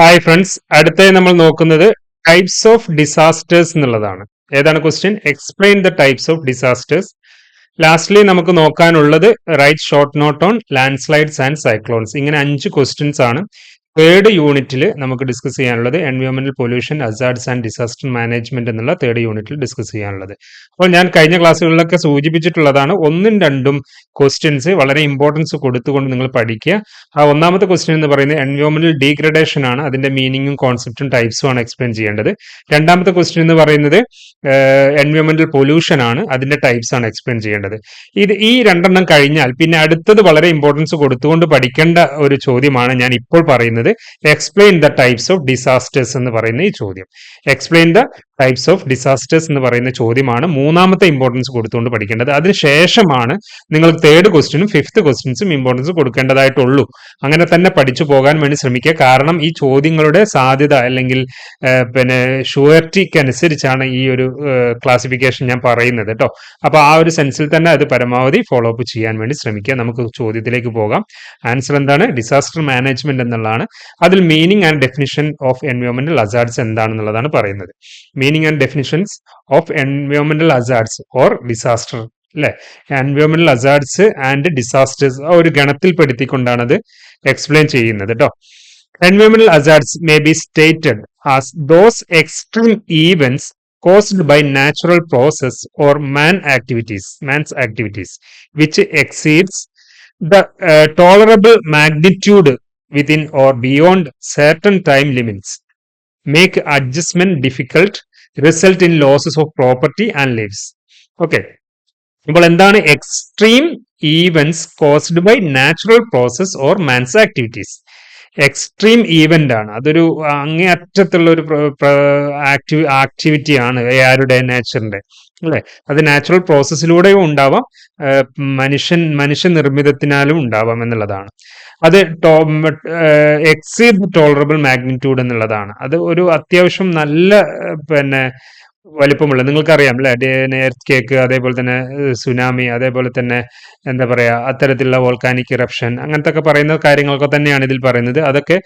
Hi friends അടുത്തായി നമ്മൾ നോക്കുന്നത് ടൈപ്സ് ഓഫ് ഡിസാസ്റ്റേഴ്സ് എന്നുള്ളതാണ്. ഏതാണ് question explain the types of disasters lastly നമുക്ക് നോക്കാനുള്ളത് write short note on land slides and cyclones ഇങ്ങനെ അഞ്ച് ക്വസ്റ്റ്യൻസ് ആണ്. തേർഡ് യൂണിറ്റിൽ നമുക്ക് ഡിസ്കസ് ചെയ്യാനുള്ളത് എൻവയോൺമെന്റൽ pollution hazards and disaster management എന്നുള്ള തേർഡ് യൂണിറ്റിൽ ഡിസ്കസ് ചെയ്യാനുള്ളത്. അപ്പോൾ ഞാൻ കഴിഞ്ഞ ക്ലാസ്സുകളിലൊക്കെ സൂചിപ്പിച്ചിട്ടുള്ളതാണ് ഒന്നും രണ്ടും ക്വസ്റ്റ്യൻസ് വളരെ ഇമ്പോർട്ടൻസ് കൊടുത്തുകൊണ്ട് നിങ്ങൾ പഠിക്കുക. ആ ഒന്നാമത്തെ ക്വസ്റ്റ്യൻ എന്ന് പറയുന്നത് എൻവയോൺമെന്റൽ ഡീഗ്രഡേഷൻ ആണ്. അതിന്റെ മീനിങ്ങും കോൺസെപ്റ്റും ടൈപ്സും ആണ് എക്സ്പ്ലെയിൻ ചെയ്യേണ്ടത്. രണ്ടാമത്തെ ക്വസ്റ്റ്യൻ എന്ന് പറയുന്നത് എൻവയോൺമെന്റൽ പൊല്യൂഷൻ ആണ്. അതിന്റെ ടൈപ്സ് ആണ് എക്സ്പ്ലെയിൻ ചെയ്യേണ്ടത്. ഇത് ഈ രണ്ടെണ്ണം കഴിഞ്ഞാൽ പിന്നെ അടുത്തത് വളരെ ഇമ്പോർട്ടൻസ് കൊടുത്തുകൊണ്ട് പഠിക്കേണ്ട ഒരു ചോദ്യമാണ് ഞാൻ ഇപ്പോൾ പറയുന്നത്. Explain the types of disasters എന്ന് പറയുന്ന ഈ ചോദ്യം. Explain the types of disasters എന്ന് പറയുന്ന ചോദ്യമാണ് മൂന്നാമത്തെ ഇമ്പോർട്ടൻസ് കൊടുത്തുകൊണ്ട് പഠിക്കേണ്ടത്. അതിനുശേഷമാണ് നിങ്ങൾ തേർഡ് ക്വസ്റ്റിനും ഫിഫ്ത്ത് ക്വസ്റ്റ്യൻസും ഇമ്പോർട്ടൻസ് കൊടുക്കേണ്ടതായിട്ടുള്ളൂ. അങ്ങനെ തന്നെ പഠിച്ചു പോകാൻ വേണ്ടി ശ്രമിക്കുക. കാരണം ഈ ചോദ്യങ്ങളുടെ സാധ്യത അല്ലെങ്കിൽ പിന്നെ ഷുവർട്ടിക്ക് അനുസരിച്ചാണ് ഈ ഒരു ക്ലാസിഫിക്കേഷൻ ഞാൻ പറയുന്നത് കേട്ടോ അപ്പോൾ ആ ഒരു സെൻസിൽ തന്നെ അത് പരമാവധി ഫോളോ അപ്പ് ചെയ്യാൻ വേണ്ടി ശ്രമിക്കുക. നമുക്ക് ചോദ്യത്തിലേക്ക് പോകാം. ആൻസർ എന്താണ്? ഡിസാസ്റ്റർ മാനേജ്മെന്റ് എന്നുള്ളതാണ്. അതിൽ മീനിങ് ആൻഡ് ഡെഫിനിഷൻ ഓഫ് എൻവയോൺമെന്റൽ അസാർഡ്സ് എന്താണെന്നുള്ളതാണ് പറയുന്നത്. മീനിങ് ആൻഡ് ഡെഫിനിഷൻസ് ഓഫ് എൻവയോൺമെന്റൽ അസാർഡ്സ് ഓർ ഡിസാസ്റ്റർ അല്ലെ എൻവയോൺമെന്റൽ അസാർഡ്സ് ആൻഡ് ഡിസാസ്റ്റേഴ്സ് ഒരു ഗണത്തിൽ പെടുത്തിക്കൊണ്ടാണ് അത് എക്സ്പ്ലെയിൻ ചെയ്യുന്നത് കേട്ടോ എൻവയോൺമെന്റൽ hazards may be stated as those extreme events caused by natural process or man activities man's activities which exceeds the uh, tolerable magnitude within or beyond certain time limits make adjustment difficult result in losses of property and lives. Okay. ഇപ്പോൾ എന്താണ് extreme events caused by natural process or man's activities extreme event ആണ്. അതൊരു അങ്ങേയറ്റത്തുള്ള ഒരു ആക്ടിവി activity ആണ്. ആരുടെ നേച്ചറിന്റെ അല്ലെ? അത് natural പ്രോസസ്സിലൂടെയും ഉണ്ടാവാം. മനുഷ്യൻ മനുഷ്യ നിർമ്മിതത്തിനാലും ഉണ്ടാവാം എന്നുള്ളതാണ്. അത് ടോ എക്സീഡ് ടോളറബിൾ മാഗ്നിറ്റ്യൂഡ് എന്നുള്ളതാണ്. അത് ഒരു അത്യാവശ്യം നല്ല പിന്നെ വലിപ്പമുള്ള നിങ്ങൾക്കറിയാം അല്ലെ എർത്ത് കേക്ക് അതേപോലെ തന്നെ സുനാമി അതേപോലെ തന്നെ എന്താ പറയാ അത്തരത്തിലുള്ള വോൾക്കാനിക് ഇറപ്ഷൻ അങ്ങനത്തെ ഒക്കെ പറയുന്ന കാര്യങ്ങളൊക്കെ തന്നെയാണ് ഇതിൽ പറയുന്നത്. അതൊക്കെ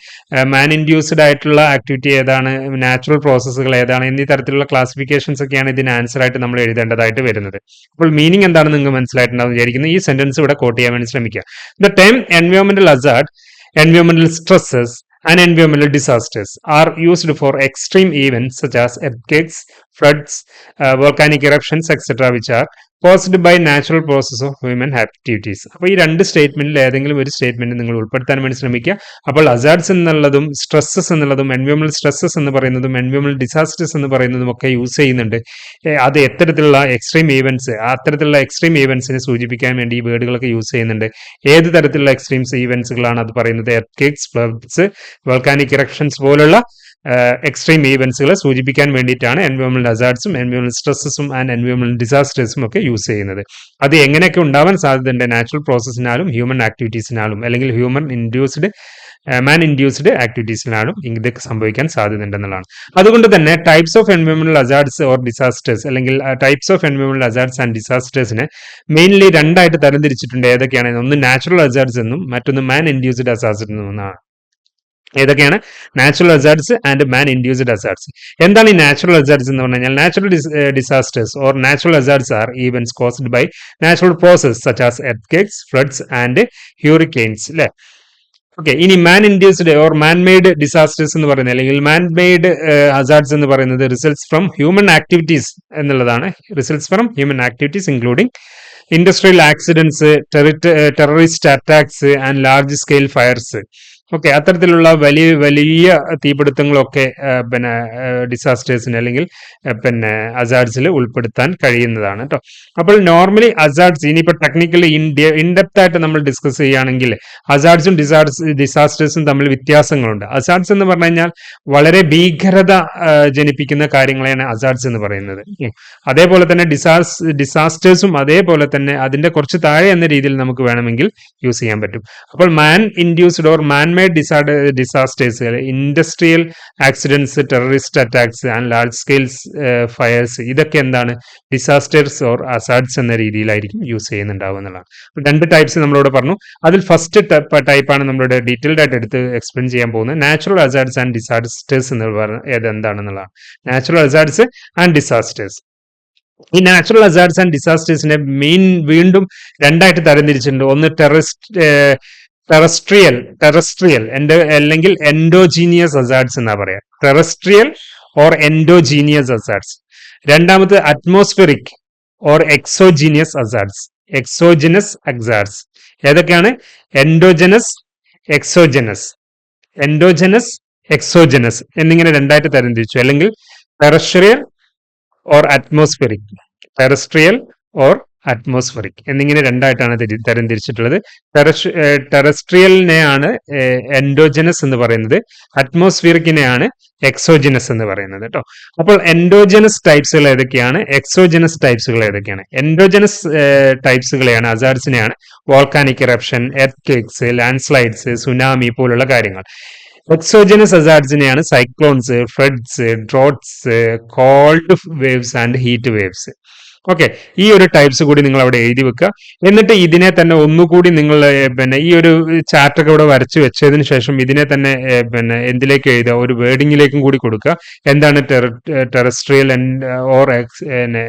മാൻ ഇൻഡ്യൂസ്ഡ് ആയിട്ടുള്ള ആക്ടിവിറ്റി ഏതാണ് നാച്ചുറൽ പ്രോസസ്സുകൾ ഏതാണ് എന്നീ തരത്തിലുള്ള ക്ലാസിഫിക്കേഷൻസ് ഒക്കെയാണ് ഇതിന് ആൻസർ ആയിട്ട് നമ്മൾ എഴുതേണ്ടതായിട്ട് വരുന്നത്. അപ്പോൾ മീനിങ് എന്താണെന്ന് നിങ്ങൾക്ക് മനസ്സിലായിട്ടുണ്ടാവും വിചാരിക്കുന്നു. ഈ സെന്റൻസ് ഇവിടെ കോട്ട് ചെയ്യാൻ വേണ്ടി ശ്രമിക്കുക. The time എൻവയോൺമെന്റൽ hazard എൻവയോൺമെന്റൽ stresses and environmental disasters are used for extreme events such as earthquakes, floods, uh, volcanic eruptions, etc., which are caused by natural process of human activities അപ്പോൾ ഈ രണ്ട് സ്റ്റേറ്റ്മെന്റിൽ ഏതെങ്കിലും ഒരു statement നിങ്ങൾ ഉൾപ്പെടുത്താൻ വേണ്ടി ശ്രമിക്കുക. അപ്പോൾ അസാർഡ്സ് എന്നുള്ളതും സ്ട്രെസ്സസ് എന്നുള്ളതും എൻവയോമൽ സ്ട്രെസ്സസ് എന്ന് പറയുന്നതും എൻവയോമൽ ഡിസാസ്റ്റേഴ്സ് എന്ന് പറയുന്നതും ഒക്കെ യൂസ് ചെയ്യുന്നുണ്ട്. അത് എത്തരത്തിലുള്ള എക്സ്ട്രീം ഈവൻസ് അത്തരത്തിലുള്ള എക്സ്ട്രീം ഈവൻസിനെ സൂചിപ്പിക്കാൻ വേണ്ടി ഈ വേർഡുകളൊക്കെ യൂസ് ചെയ്യുന്നുണ്ട്. ഏത് തരത്തിലുള്ള എക്സ്ട്രീംസ് ഈവൻസുകളാണ് അത് പറയുന്നത്? Earthquakes floods volcanic eruptions പോലുള്ള എക്സ്ട്രീം ഈവൻസുകളെ സൂചിപ്പിക്കാൻ വേണ്ടിയിട്ടാണ് എൻവയോൺമെന്റ് ഹസാർഡ്സും എൻവയോൺമെന്റ് സ്ട്രെസ്സസും ആൻഡ് എൻവയോൺമെന്റ് ഡിസാസ്റ്റേഴ്സും ഒക്കെ യൂസ് ചെയ്യുന്നത്. അത് എങ്ങനെയൊക്കെ ഉണ്ടാവാൻ സാധ്യതയുണ്ട്? നാച്ചുറൽ പ്രോസസ്സിനാലും ഹ്യൂമൻ ആക്ടിവിറ്റീസിനാലും അല്ലെങ്കിൽ ഹ്യൂമൻ ഇൻഡ്യൂസ്ഡ് മാൻ ഇൻഡ്യൂസ്ഡ് ആക്ടിവിറ്റീസിനാലും ഇതൊക്കെ സംഭവിക്കാൻ സാധ്യതയുണ്ടെന്നുള്ളതാണ്. അതുകൊണ്ട് തന്നെ ടൈപ്സ് ഓഫ് എൻവയോൺമെന്റൽ അസാർട്സ് ഓർ ഡിസാസ്റ്റേഴ്സ് അല്ലെങ്കിൽ ടൈപ്സ് ഓഫ് എൻവയോൺമെന്റൽ അസാർട്സ് ആൻഡ് ഡിസാസ്റ്റേഴ്സിനെ മെയിൻലി രണ്ടായിട്ട് തരംതിരിച്ചിട്ടുണ്ട്. ഏതൊക്കെയാണ്? ഒന്ന് നാച്ചുറൽ അസാർട്സ് എന്നും മറ്റൊന്ന് മാൻ ഇൻഡ്യൂസ്ഡ് എന്നും എന്നുമാണ്. ഏതൊക്കെയാണ്? Natural hazards and man induced hazards എന്താണ് ഈ നാച്ചുറൽ അസാർഡ്സ് എന്ന് പറഞ്ഞു കഴിഞ്ഞാൽ natural disasters or natural hazards are events caused by natural process such as earth floods and hurricanes അല്ലെ ഓക്കെ ഇനി man induced or man made disasters എന്ന് പറയുന്നത് അല്ലെങ്കിൽ മാൻ മെയ്ഡ് ഹസാർഡ്സ് എന്ന് പറയുന്നത് റിസൾട്ട്സ് ഫ്രം ഹ്യൂമൻ ആക്ടിവിറ്റീസ് എന്നുള്ളതാണ്. Results from human activities including industrial accidents terrorist attacks and large scale fires okay അത്തരത്തിലുള്ള വലിയ വലിയ തീപിടുത്തങ്ങളൊക്കെ പിന്നെ ഡിസാസ്റ്റേഴ്സിന് അല്ലെങ്കിൽ പിന്നെ അസാർഡ്സിൽ ഉൾപ്പെടുത്താൻ കഴിയുന്നതാണ് കേട്ടോ അപ്പോൾ നോർമലി അസാർഡ്സ് ഇനിയിപ്പോൾ ടെക്നിക്കലി ഇൻഡ്യ ഇൻഡെപ്ത് ആയിട്ട് നമ്മൾ ഡിസ്കസ് ചെയ്യുകയാണെങ്കിൽ അസാർഡ്സും ഡിസാർഡ്സ് ഡിസാസ്റ്റേഴ്സും തമ്മിൽ വ്യത്യാസങ്ങളുണ്ട്. അസാർഡ്സ് എന്ന് പറഞ്ഞു കഴിഞ്ഞാൽ വളരെ ഭീകരത ജനിപ്പിക്കുന്ന കാര്യങ്ങളെയാണ് അസാർഡ്സ് എന്ന് പറയുന്നത്. അതേപോലെ തന്നെ ഡിസാസ് ഡിസാസ്റ്റേഴ്സും അതേപോലെ തന്നെ അതിന്റെ കുറച്ച് താഴെ എന്ന രീതിയിൽ നമുക്ക് വേണമെങ്കിൽ യൂസ് ചെയ്യാൻ പറ്റും. അപ്പോൾ man induced or man made ഡിസാഡ് disasters industrial accidents terrorist attacks and large scales fires ഇതൊക്കെ എന്താണ്? ഡിസാസ്റ്റേഴ്സ് ഓർ അസാഡ്സ് എന്ന രീതിയിലായിരിക്കും യൂസ് ചെയ്യുന്നുണ്ടാവുക എന്നുള്ളതാണ്. രണ്ട് ടൈപ്സ് നമ്മളോട് പറഞ്ഞു. അതിൽ ഫസ്റ്റ് ടൈപ്പാണ് നമ്മളുടെ ഡീറ്റെയിൽഡ് ആയിട്ട് എടുത്ത് എക്സ്പ്ലെയിൻ ചെയ്യാൻ പോകുന്നത്. നാച്ചുറൽ അസാഡ്സ് ആൻഡ് ഡിസാസ്റ്റേഴ്സ് എന്ന് പറഞ്ഞ ഏത് എന്താണെന്നുള്ളതാണ്. Natural hazards and disasters. ഈ നാച്ചുറൽ അസാഡ്സ് ആൻഡ് ഡിസാസ്റ്റേഴ്സിനെ മെയിൻ വീണ്ടും രണ്ടായിട്ട് തരംതിരിച്ചിട്ടുണ്ട്. ഒന്ന് ടെറസ്റ്റ് ടെറസ്ട്രിയൽ ടെറസ്ട്രിയൽ എൻഡോ അല്ലെങ്കിൽ എൻഡോജീനിയസ് അസാഡ്സ് എന്നാ പറയാ. ടെറസ്ട്രിയൽ ഓർ എൻഡോജീനിയസ് അസാഡ്സ് രണ്ടാമത് atmospheric or exogenous hazards exogenous hazards ഏതൊക്കെയാണ്? എൻഡോജനസ് എക്സോജനസ് എൻഡോജനസ് എക്സോജനസ് എന്നിങ്ങനെ രണ്ടായിട്ട് തരംതിരിച്ചു. അല്ലെങ്കിൽ terrestrial or atmospheric terrestrial or atmospheric എന്നിങ്ങനെ രണ്ടായിട്ടാണ് തരം തരംതിരിച്ചിട്ടുള്ളത് ടെറസ് ടെറസ്ട്രിയലിനെയാണ് എൻഡോജനസ് എന്ന് പറയുന്നത്. അറ്റ്മോസ്ഫിയറിക്കിനെയാണ് എക്സോജനസ് എന്ന് പറയുന്നത് കേട്ടോ അപ്പോൾ എൻഡോജനസ് ടൈപ്സുകൾ ഏതൊക്കെയാണ്? എക്സോജനസ് ടൈപ്സുകൾ ഏതൊക്കെയാണ്? എൻഡോജനസ് ടൈപ്സുകളെയാണ് അസാർസിനെയാണ് volcanic eruption earthquakes landslides tsunami പോലുള്ള കാര്യങ്ങൾ. Exogenous അസാർസിനെയാണ് cyclones floods droughts cold waves and heat waves okay ഈ ഒരു ടൈപ്സ് കൂടി നിങ്ങൾ അവിടെ എഴുതി വെക്കുക. എന്നിട്ട് ഇതിനെ തന്നെ ഒന്നുകൂടി നിങ്ങൾ പിന്നെ ഈ ഒരു ചാർട്ടൊക്കെ ഇവിടെ വരച്ച് വെച്ചതിന് ശേഷം ഇതിനെ തന്നെ പിന്നെ എന്തിലേക്ക് എഴുതുക? ഒരു വേർഡിങ്ങിലേക്കും കൂടി കൊടുക്കുക. എന്താണ് ടെറസ്ട്രിയൽ ഓർ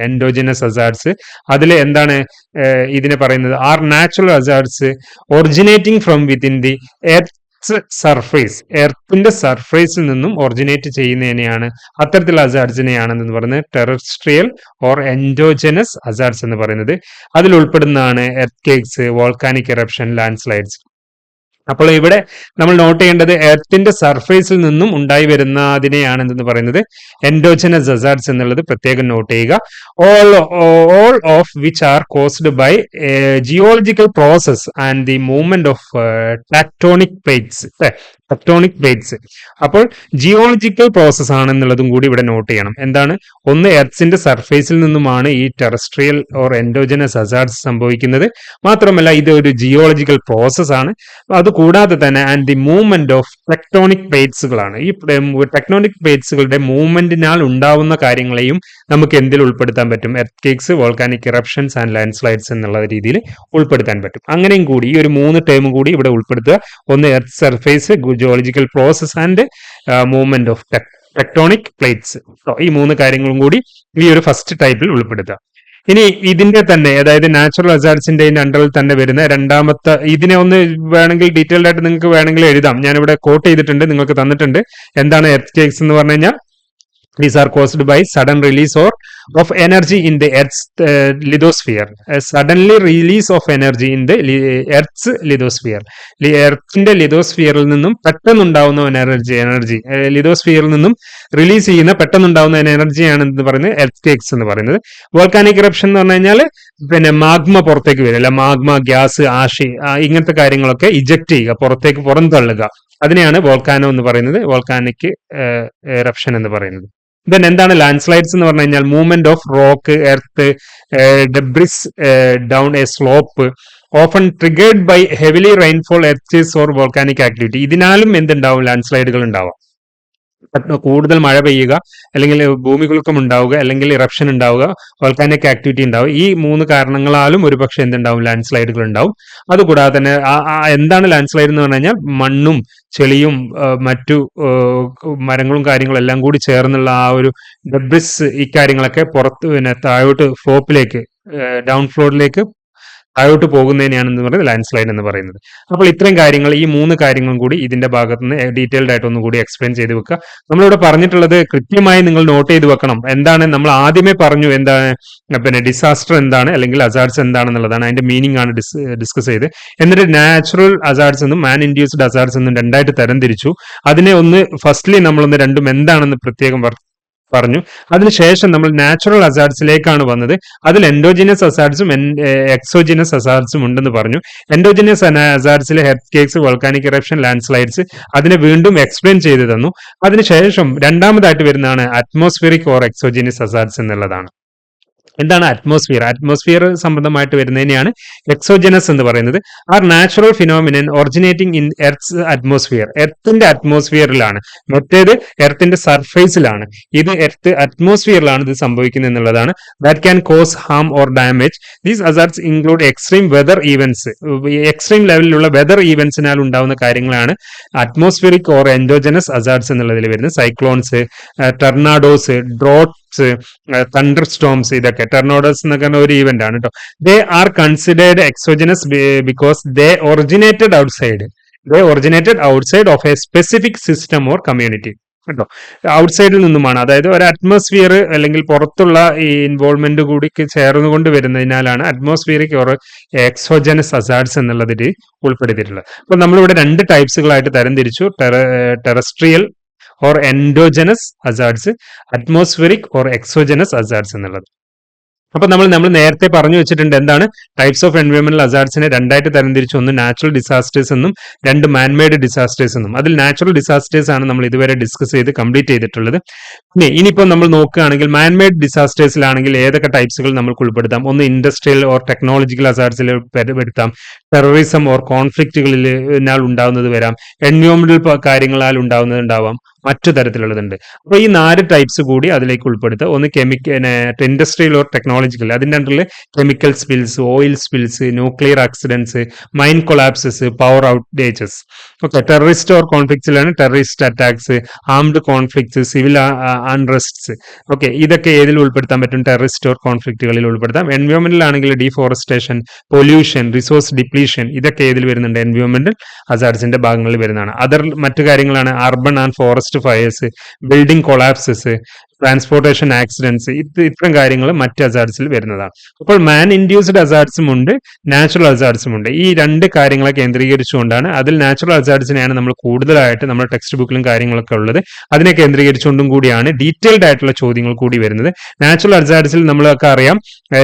എൻഡോജിനസ് അസാർഡ്സ് അതിൽ എന്താണ് ഇതിനെ പറയുന്നത്? Are natural hazards originating from within the earth surface എർത്തിന്റെ സർഫേസിൽ നിന്നും ഒറിജിനേറ്റ് ചെയ്യുന്നതിനെയാണ് അത്തരത്തിലുള്ള അസാർഡ്സിനെയാണെന്ന് പറയുന്നത്. ടെറസ്ട്രിയൽ ഓർ എൻഡോജനസ് അസാർഡ്സ് എന്ന് പറയുന്നത്. അതിൽ ഉൾപ്പെടുന്നതാണ് earthquakes volcanic eruption landslides അപ്പോൾ ഇവിടെ നമ്മൾ നോട്ട് ചെയ്യേണ്ടത് എർത്തിന്റെ സർഫേസിൽ നിന്നും ഉണ്ടായി വരുന്ന അതിനെയാണ് എന്തെന്ന് പറയുന്നത്? എൻഡോജന ജസാർഡ്സ് എന്നുള്ളത് പ്രത്യേകം നോട്ട് ചെയ്യുക. All all of which are caused by geological process and the movement of tectonic plates tectonic plates അപ്പോൾ ജിയോളജിക്കൽ പ്രോസസ് ആണെന്നുള്ളതും കൂടി ഇവിടെ നോട്ട് ചെയ്യണം. എന്താണ്? ഒന്ന് എർത്തിന്റെ സർഫേസിൽ നിന്നുമാണ് ഈ ടെറസ്ട്രിയൽ ഓർ എൻഡോജനസ് അസാർഡ്സ് സംഭവിക്കുന്നത്. മാത്രമല്ല ഇത് ഒരു ജിയോളജിക്കൽ പ്രോസസ് ആണ്. അത് കൂടാതെ തന്നെ and the movement of tectonic പ്ലേറ്റ്സുകളാണ് ഈ ടെക്ടോണിക് പ്ലേറ്റ്സുകളുടെ മൂവ്മെന്റിനാൽ ഉണ്ടാവുന്ന കാര്യങ്ങളെയും നമുക്ക് എന്തിൽ ഉൾപ്പെടുത്താൻ പറ്റും? Earthquakes volcanic eruptions and landslides എന്നുള്ള രീതിയിൽ ഉൾപ്പെടുത്താൻ പറ്റും. അങ്ങനെയും കൂടി ഈ ഒരു മൂന്ന് ടേം കൂടി ഇവിടെ ഉൾപ്പെടുത്തുക. ഒന്ന് earth surface geological process and movement of tectonic plates ഈ മൂന്ന് കാര്യങ്ങളും കൂടി ഈ ഒരു ഫസ്റ്റ് ടൈപ്പിൽ ഉൾപ്പെടുത്തുക. ഇനി ഇതിന്റെ തന്നെ അതായത് നാച്ചുറൽ അസാർട്സിന്റെ അണ്ടറിൽ തന്നെ വരുന്ന രണ്ടാമത്തെ ഇതിനെ ഒന്ന് വേണമെങ്കിൽ ഡീറ്റെയിൽഡ് ആയിട്ട് നിങ്ങൾക്ക് വേണമെങ്കിൽ എഴുതാം. ഞാനിവിടെ കോട്ട് ചെയ്തിട്ടുണ്ട് നിങ്ങൾക്ക് തന്നിട്ടുണ്ട്. എന്താണ് എർത്ത് കേക്സ് എന്ന് പറഞ്ഞു കഴിഞ്ഞാൽ these are caused by sudden release or of energy in the earth's uh, lithosphere. A suddenly release of energy in the earth's lithosphere. ലി- എർത്തിന്റെ ലിതോസ്ഫിയറിൽ നിന്നും പെട്ടെന്നുണ്ടാവുന്ന എനർജി എനർജി ലിതോസ്ഫിയറിൽ നിന്നും റിലീസ് ചെയ്യുന്ന പെട്ടെന്നുണ്ടാവുന്ന എനർജിയാണ് എന്ന് പറയുന്നത് എർത്ത് കേക്സ് എന്ന് പറയുന്നത്. വോൾക്കാനിക് volcanic eruption പറഞ്ഞു കഴിഞ്ഞാൽ പിന്നെ മാഗ്മ പുറത്തേക്ക് വരില്ല മാഗ്മ ഗ്യാസ് ആഷി ഇങ്ങനത്തെ കാര്യങ്ങളൊക്കെ ഇജക്ട് ചെയ്യുക പുറത്തേക്ക് പുറന്തള്ളുക അതിനെയാണ് വോൾക്കാനോ എന്ന് പറയുന്നത്. വോൾക്കാനിക് എറപ്ഷൻ എന്ന് പറയുന്നത്. ദെൻ എന്താണ് ലാൻഡ് സ്ലൈഡ്സ് എന്ന് പറഞ്ഞു കഴിഞ്ഞാൽ movement of rock earth debris down a slope often triggered by heavily rainfall earthquakes or volcanic activity ഇതിനാലും എന്തുണ്ടാവും? ലാൻഡ് സ്ലൈഡുകൾ ഉണ്ടാവാം. കൂടുതൽ മഴ പെയ്യുക അല്ലെങ്കിൽ ഭൂമികുലുക്കം ഉണ്ടാവുക അല്ലെങ്കിൽ ഇറപ്ഷൻ ഉണ്ടാവുക വോൾക്കാനിക് ആക്ടിവിറ്റി ഉണ്ടാവുക. ഈ മൂന്ന് കാരണങ്ങളാലും ഒരുപക്ഷെ എന്തുണ്ടാവും? ലാൻഡ് സ്ലൈഡുകൾ ഉണ്ടാവും. അതുകൂടാതെ തന്നെ എന്താണ് ലാൻഡ് സ്ലൈഡ് എന്ന് പറഞ്ഞു കഴിഞ്ഞാൽ മണ്ണും ചെളിയും മറ്റു മരങ്ങളും കാര്യങ്ങളും എല്ലാം കൂടി ചേർന്നുള്ള ആ ഒരു ഡെബ്രിസ് ഇക്കാര്യങ്ങളൊക്കെ പുറത്ത് പിന്നെ താഴോട്ട് ഫ്ലോപ്പിലേക്ക് ഡൗൺ ഫ്ലോറിലേക്ക് താഴോട്ട് പോകുന്നതിനെയാണ് എന്ന് പറയുന്നത് ലാൻഡ് സ്ലൈഡ് എന്ന് പറയുന്നത്. അപ്പോൾ ഇത്രയും കാര്യങ്ങൾ ഈ മൂന്ന് കാര്യങ്ങളും കൂടി ഇതിന്റെ ഭാഗത്ത് നിന്ന് ഡീറ്റെയിൽഡ് ആയിട്ട് ഒന്നും കൂടി എക്സ്പ്ലെയിൻ ചെയ്ത് വെക്കുക. നമ്മളിവിടെ പറഞ്ഞിട്ടുള്ളത് കൃത്യമായി നിങ്ങൾ നോട്ട് ചെയ്ത് വെക്കണം. എന്താണ് നമ്മൾ ആദ്യമേ പറഞ്ഞു എന്താണ് പിന്നെ ഡിസാസ്റ്റർ എന്താണ് അല്ലെങ്കിൽ അസാർട്സ് എന്താണെന്നുള്ളതാണ് അതിന്റെ മീനിങ് ആണ് ഡിസ്കസ് ചെയ്ത്. എന്നിട്ട് നാച്ചുറൽ അസാർട്സ് എന്നും മാൻ ഇൻഡ്യൂസ്ഡ് അസാർട്സ് എന്നും രണ്ടായിട്ട് തരംതിരിച്ചു അതിനെ ഒന്ന് ഫസ്റ്റ്ലി നമ്മളൊന്ന് രണ്ടും എന്താണെന്ന് പ്രത്യേകം പറഞ്ഞു. അതിനുശേഷം നമ്മൾ നാച്ചുറൽ അസാർട്സിലേക്കാണ് വന്നത്. അതിൽ എൻഡോജിനസ് അസാർട്സും എക്സോജിനസ് അസാർട്സും ഉണ്ടെന്ന് പറഞ്ഞു. എൻഡോജിനസ് അസാർട്സിൽ earthquakes volcanic eruption landslides അതിനെ വീണ്ടും എക്സ്പ്ലെയിൻ ചെയ്തു തന്നു. അതിനുശേഷം രണ്ടാമതായിട്ട് വരുന്നതാണ് അറ്റ്മോസ്ഫിയറിക് ഓർ എക്സോജിനസ് അസാർട്സ് എന്നുള്ളതാണ്. എന്താണ് അറ്റ്മോസ്ഫിയർ അറ്റ്മോസ്ഫിയർ സംബന്ധമായിട്ട് വരുന്നതിനെയാണ് എക്സോജനസ് എന്ന് പറയുന്നത്. Are natural phenomenon originating in earth's atmosphere എർത്തിന്റെ അറ്റ്മോസ്ഫിയറിലാണ് മറ്റേത് എർത്തിന്റെ സർഫേസിലാണ് ഇത് എർത്ത് അറ്റ്മോസ്ഫിയറിലാണ് ഇത് സംഭവിക്കുന്നത് എന്നുള്ളതാണ്. That can cause harm or damage these hazards include extreme weather events extreme ലെവലിലുള്ള വെതർ ഈവൻസിനാൽ ഉണ്ടാവുന്ന കാര്യങ്ങളാണ് അറ്റ്മോസ്ഫിയറിക് ഓർ എൻഡോജനസ് അസാർട്സ് എന്നുള്ളതിൽ വരുന്നത്. Cyclones tornadoes droughts thunder storms ഇതൊക്കെ ടെർണോഡസ് എന്നൊക്കെ ഒരു ഈവന്റ് ആണ് കേട്ടോ they are considered exogenous because they originated outside they originated outside of a specific system or community കേട്ടോ ഔട്ട്സൈഡിൽ നിന്നുമാണ്. അതായത് ഒരു അറ്റ്മോസ്ഫിയർ അല്ലെങ്കിൽ പുറത്തുള്ള ഈ ഇൻവോൾവ്മെന്റ് കൂടി ചേർന്നുകൊണ്ട് വരുന്നതിനാലാണ് അറ്റ്മോസ്ഫിയറിക് ഓർ എക്സോജനസ് അസാർഡ്സ് എന്നുള്ളതിൽ ഉൾപ്പെടുത്തിയിട്ടുള്ളത്. അപ്പോൾ നമ്മളിവിടെ രണ്ട് ടൈപ്സുകളായിട്ട് തരംതിരിച്ചു terrestrial or endogenous hazards atmospheric or exogenous hazards എന്നുള്ളത്. അപ്പൊ നമ്മൾ നമ്മൾ നേരത്തെ പറഞ്ഞു വെച്ചിട്ടുണ്ട് എന്താണ്? ടൈപ്സ് ഓഫ് എൻവയോൺമെന്റൽ അസാർട്സിനെ രണ്ടായിട്ട് തരംതിരിച്ചു ഒന്ന് നാച്ചുറൽ ഡിസാസ്റ്റേഴ്സ് എന്നും രണ്ട് മാൻമെയ്ഡ് ഡിസാസ്റ്റേഴ്സ് എന്നും. അതിൽ നാച്ചുറൽ ഡിസാസ്റ്റേഴ്സ് ആണ് നമ്മൾ ഇതുവരെ ഡിസ്കസ് ചെയ്ത് കംപ്ലീറ്റ് ചെയ്തിട്ടുള്ളത്. പിന്നെ ഇനിയിപ്പോൾ നമ്മൾ നോക്കുകയാണെങ്കിൽ മാൻമെയ്ഡ് ഡിസാസ്റ്റേഴ്സിലാണെങ്കിൽ ഏതൊക്കെ ടൈപ്സുകൾ നമുക്ക് ഉൾപ്പെടുത്താം? ഒന്ന് ഇൻഡസ്ട്രിയൽ ഓർ ടെക്നോളജിക്കൽ അസാർട്സിൽ പെടുത്താം. ടെററിസം ഓർ കോൺഫ്ലിക്റ്റുകളിൽ ഉണ്ടാവുന്നത് വരാം. എൻവയോൺമെന്റൽ കാര്യങ്ങളാൽ ഉണ്ടാവുന്നത് ഉണ്ടാവാം. മറ്റു തരത്തിലുള്ളതുണ്ട്. അപ്പോൾ ഈ നാല് ടൈപ്സ് കൂടി അതിലേക്ക് ഉൾപ്പെടുത്തുക. ഒന്ന് കെമിക്കൽ ഇൻഡസ്ട്രിയൽ ഓർ ടെക്നോളജിക്കൽ അതിന്റെ അണ്ടറിൽ chemical spills oil spills nuclear accidents mine collapses power outages okay terrorist or കോൺഫ്ലിക്ട്സിലാണ് terrorist attacks armed conflicts civil unrests okay ഇതൊക്കെ ഏതിൽ ഉൾപ്പെടുത്താൻ പറ്റും? ടെററിസ്റ്റ് ഓർ കോൺഫ്ലിക്റ്റുകളിൽ ഉൾപ്പെടുത്താം. എൻവയോൺമെന്റൽ ആണെങ്കിൽ ഡിഫോറസ്റ്റേഷൻ പൊല്യൂഷൻ റിസോഴ്സ് ഡിപ്ലീഷൻ ഇതൊക്കെ ഏതിൽ വരുന്നുണ്ട്? എൻവയോൺമെന്റൽ ഹസാർഡ്സിന്റെ ഭാഗങ്ങളിൽ വരുന്നതാണ്. അതർ മറ്റു കാര്യങ്ങളാണ്. Urban and forest fires building collapses transportation accidents ഇത് ഇത്തരം കാര്യങ്ങൾ മറ്റ് അസാർട്സിൽ വരുന്നതാണ്. അപ്പോൾ മാൻ ഇൻഡ്യൂസ്ഡ് അസാർട്സും ഉണ്ട് നാച്ചുറൽ അസാർട്സും ഉണ്ട്. ഈ രണ്ട് കാര്യങ്ങളെ കേന്ദ്രീകരിച്ചുകൊണ്ടാണ് അതിൽ നാച്ചുറൽ അസാർട്സിനെയാണ് നമ്മൾ കൂടുതലായിട്ട് നമ്മുടെ ടെക്സ്റ്റ് ബുക്കിലും കാര്യങ്ങളൊക്കെ ഉള്ളത്. അതിനെ കേന്ദ്രീകരിച്ചുകൊണ്ടും കൂടിയാണ് ഡീറ്റെയിൽഡ് ആയിട്ടുള്ള ചോദ്യങ്ങൾ കൂടി വരുന്നത്. നാച്ചുറൽ അസാർട്സിൽ നമ്മളൊക്കെ അറിയാം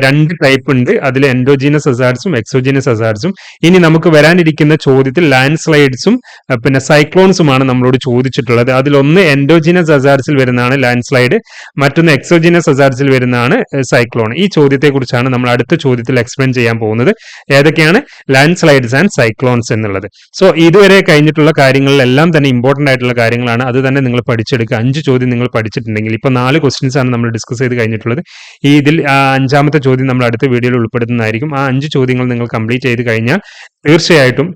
രണ്ട് ടൈപ്പ് ഉണ്ട്. അതിൽ എൻഡോജീനസ് അസാർട്സും എക്സോജീനസ് അസാർട്സും ഇനി നമുക്ക് വരാനിരിക്കുന്ന ചോദ്യത്തിൽ ലാൻഡ് സ്ലൈഡ്സും പിന്നെ സൈക്ലോൺസുമാണ് നമ്മളോട് ചോദിച്ചിട്ടുള്ളത്. അതിലൊന്ന് എൻഡോജീനസ് അസാർട്സിൽ വരുന്നതാണ് ലാൻഡ് സ്ലൈഡ് മറ്റൊന്ന് എക്സോജിനസ് അസാർസിൽ വരുന്നതാണ് സൈക്ലോൺ ഈ ചോദ്യത്തെക്കുറിച്ചാണ് നമ്മൾ അടുത്ത ചോദ്യത്തിൽ എക്സ്പ്ലെയിൻ ചെയ്യാൻ പോകുന്നത്. ഏതൊക്കെയാണ്? ലാൻഡ് സ്ലൈഡ്സ് ആൻഡ് സൈക്ലോൺസ് എന്നുള്ളത്. സോ ഇതുവരെ കഴിഞ്ഞിട്ടുള്ള കാര്യങ്ങളിലെല്ലാം തന്നെ ഇമ്പോർട്ടന്റ് ആയിട്ടുള്ള കാര്യങ്ങളാണ്. അത് തന്നെ നിങ്ങൾ പഠിച്ചെടുക്കുക. അഞ്ച് ചോദ്യം നിങ്ങൾ പഠിച്ചിട്ടുണ്ടെങ്കിൽ. ഇപ്പൊ നാല് ക്വസ്റ്റ്യൻസ് ആണ് നമ്മൾ ഡിസ്കസ് ചെയ്ത് കഴിഞ്ഞിട്ടുള്ളത്. ഈ ഇതിൽ അഞ്ചാമത്തെ ചോദ്യം നമ്മൾ അടുത്ത വീഡിയോയിൽ ഉൾപ്പെടുത്തുന്നതായിരിക്കും. ആ അഞ്ച് ചോദ്യങ്ങൾ നിങ്ങൾ കംപ്ലീറ്റ് ചെയ്ത് കഴിഞ്ഞാൽ തീർച്ചയായിട്ടും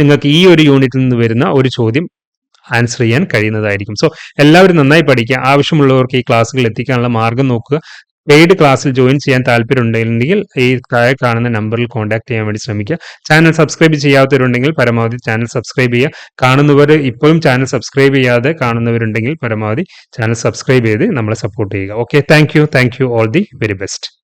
നിങ്ങൾക്ക് ഈ ഒരു യൂണിറ്റിൽ നിന്ന് വരുന്ന ഒരു ചോദ്യം ആൻസർ ചെയ്യാൻ കഴിയുന്നതായിരിക്കും. സോ എല്ലാവരും നന്നായി പഠിക്കുക ആവശ്യമുള്ളവർക്ക് ഈ ക്ലാസ്സുകൾ എത്തിക്കാനുള്ള മാർഗം നോക്കുക. പെയ്ഡ് ക്ലാസ്സിൽ ജോയിൻ ചെയ്യാൻ താല്പര്യമുണ്ടെങ്കിൽ ഈ താഴെ കാണുന്ന നമ്പറിൽ കോൺടാക്ട് ചെയ്യാൻ വേണ്ടി ശ്രമിക്കുക. ചാനൽ സബ്സ്ക്രൈബ് ചെയ്യാത്തവരുണ്ടെങ്കിൽ പരമാവധി ചാനൽ സബ്സ്ക്രൈബ് ചെയ്യുക. കാണുന്നവർ ഇപ്പോഴും ചാനൽ സബ്സ്ക്രൈബ് ചെയ്യാതെ കാണുന്നവരുണ്ടെങ്കിൽ പരമാവധി ചാനൽ സബ്സ്ക്രൈബ് ചെയ്ത് നമ്മളെ സപ്പോർട്ട് ചെയ്യുക. Okay thank you thank you all the very best